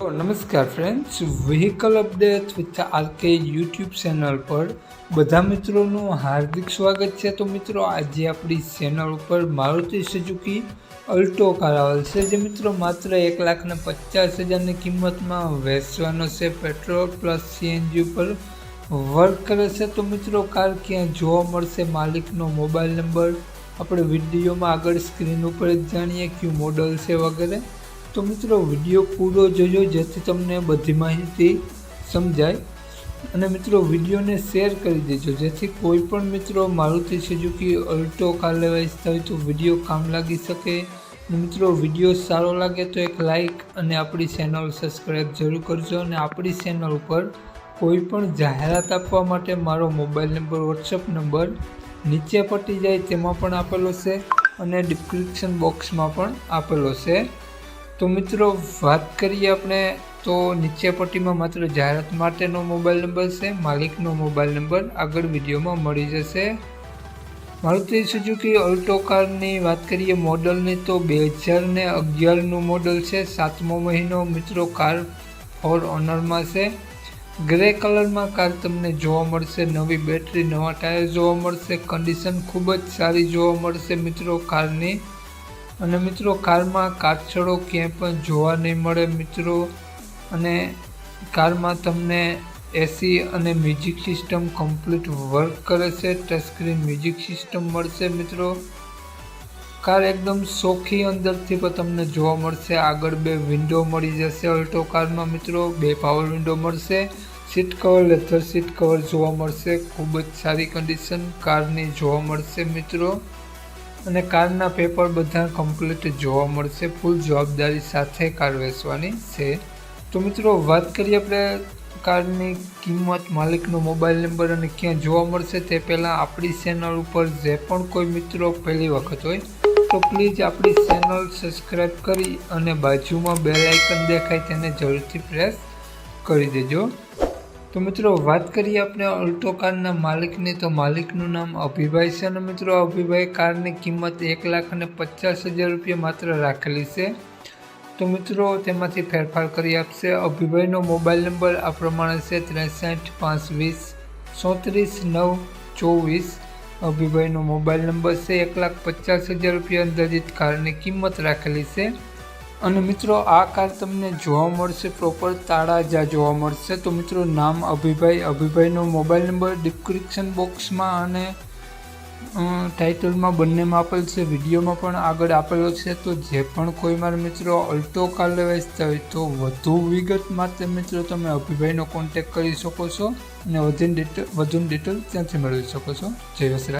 તો નમસ્કાર friends vehicle update with R K YouTube channel પર બધા મિત્રોનું હાર્દિક સ્વાગત છે. તો મિત્રો, આજે આપણી ચેનલ ઉપર મારુતિ સુઝુકી અલ્ટો કાર આવેલ છે. જે મિત્રો માત્ર એક લાખને પચાસ હજારની કિંમતમાં વેચવાનો છે. પેટ્રોલ પ્લસ સીએનજી ઉપર વર્ક કરે છે. તો મિત્રો કાર ક્યાં જોવા મળશે? માલિકનો મોબાઈલ નંબર આપણે વિડીયોમાં આગળ સ્ક્રીન ઉપર જ જાણીએ કયું મોડલ છે વગેરે. તો મિત્રો, વીડિયો પૂરો જોજો, જેથી તમને બધી માહિતી સમજાય. અને મિત્રો, વિડીયોને શેર કરી દેજો, જેથી કોઈ પણ મિત્રો મારુતિ સુઝુકી અલ્ટો કાર લેવા હોય તો વીડિયો કામ લાગી શકે. મિત્રો, વીડિયો સારો લાગે તો એક લાઈક અને આપણી ચેનલ સબસ્ક્રાઈબ જરૂર કરજો અને આપણી ચેનલ ઉપર કોઈ પણ જાહેરાત આપવા માટે મારો મોબાઈલ નંબર વોટ્સઅપ નંબર નીચે પટી જાય, તેમાં પણ આપેલો છે. અને ડિસ્ક્રિપ્શન બોક્સમાં પણ આપેલો છે. તો મિત્રો, વાત કરીએ આપણે, તો નીચે પટ્ટીમાં માત્ર જાહેરાત માટેનો મોબાઈલ નંબર છે, માલિકનો મોબાઈલ નંબર આગળ વિડીયોમાં મળી જશે. મારુતિ સુઝુકી અલ્ટો કારની વાત કરીએ મોડલની, તો બે હજાર ને અગિયારનું મોડલ છે, સાતમો મહિનો મિત્રો કાર ફોર ઓનરમાં છે. ગ્રે કલરમાં કાર તમને જોવા મળશે, નવી બેટરી, નવા ટાયર જોવા મળશે, કન્ડિશન ખૂબ જ સારી જોવા મળશે મિત્રો કારની. અને મિત્રો, કારમાં કાચડો ક્યાંય પણ જોવા નહીં મળે મિત્રો. અને કારમાં તમને એસી અને મ્યુઝિક સિસ્ટમ કમ્પ્લીટ વર્ક કરે છે. ટચસ્ક્રીન મ્યુઝિક સિસ્ટમ મળશે મિત્રો. કાર એકદમ સોખી અંદરથી પણ તમને જોવા મળશે. આગળ બે વિન્ડો મળી જશે અલ્ટો કારમાં મિત્રો. બે પાવર વિન્ડો મળશે. Seat cover leather seat cover જોવા મળશે. ખૂબ જ સારી કન્ડિશન કારની જોવા મળશે મિત્રો. અને કારના પેપર બધા કમ્પ્લીટ જોવા મળશે. ફૂલ જવાબદારી સાથે કાર વેચવાની છે. તો મિત્રો, વાત કરીએ આપણે કારની કિંમત, માલિકનો મોબાઈલ નંબર અને ક્યાં જોવા મળશે તે પહેલાં આપણી ચેનલ ઉપર જે પણ કોઈ મિત્રો પહેલી વખત હોય, તો પ્લીઝ આપણી ચેનલ સબસ્ક્રાઈબ કરી અને બાજુમાં બે આઇકન દેખાય તેને જરૂરથી પ્રેસ કરી દેજો. તો મિત્રો, વાત કરીએ આપણે અલ્ટો કારના માલિકની. તો માલિકનું નામ અભિભાઈ છે અને મિત્રો? અભિભાઈ કારની કિંમત એક લાખ અને પચાસ હજાર રૂપિયા માત્ર રાખેલી છે. તો મિત્રો, તેમાંથી ફેરફાર કરી આપશે. અભિભાઈનો મોબાઈલ નંબર આ પ્રમાણે છે, ત્રેસઠ પાંચ વીસ ચોત્રીસ, નવ, ચોવીસ. અભિભાઈનો મોબાઈલ નંબર છે, એક લાખ પચાસ હજાર રૂપિયા અંદાજિત કારની કિંમત રાખેલી છે. અને મિત્રો, આ કાર તમને જોવા મળશે પ્રોપર તાળાજા જોવા મળશે. તો મિત્રો, નામ અભિભાઈ. અભિભાઈનો મોબાઈલ નંબર ડિસ્ક્રિપ્શન બોક્સમાં અને ટાઇટલમાં બંનેમાં આપેલ છે. વિડીયોમાં પણ આગળ આપેલો છે. તો જે પણ કોઈ મારા મિત્રો અલ્ટો કાર લેવા ઈચ્છતા હોય તો વધુ વિગત માટે મિત્રો તમે અભિભાઈનો કોન્ટેક કરી શકો છો. અને વધુ ડિટેલ વધુ ડિટેલ ત્યાંથી મેળવી શકો છો. જય વસરા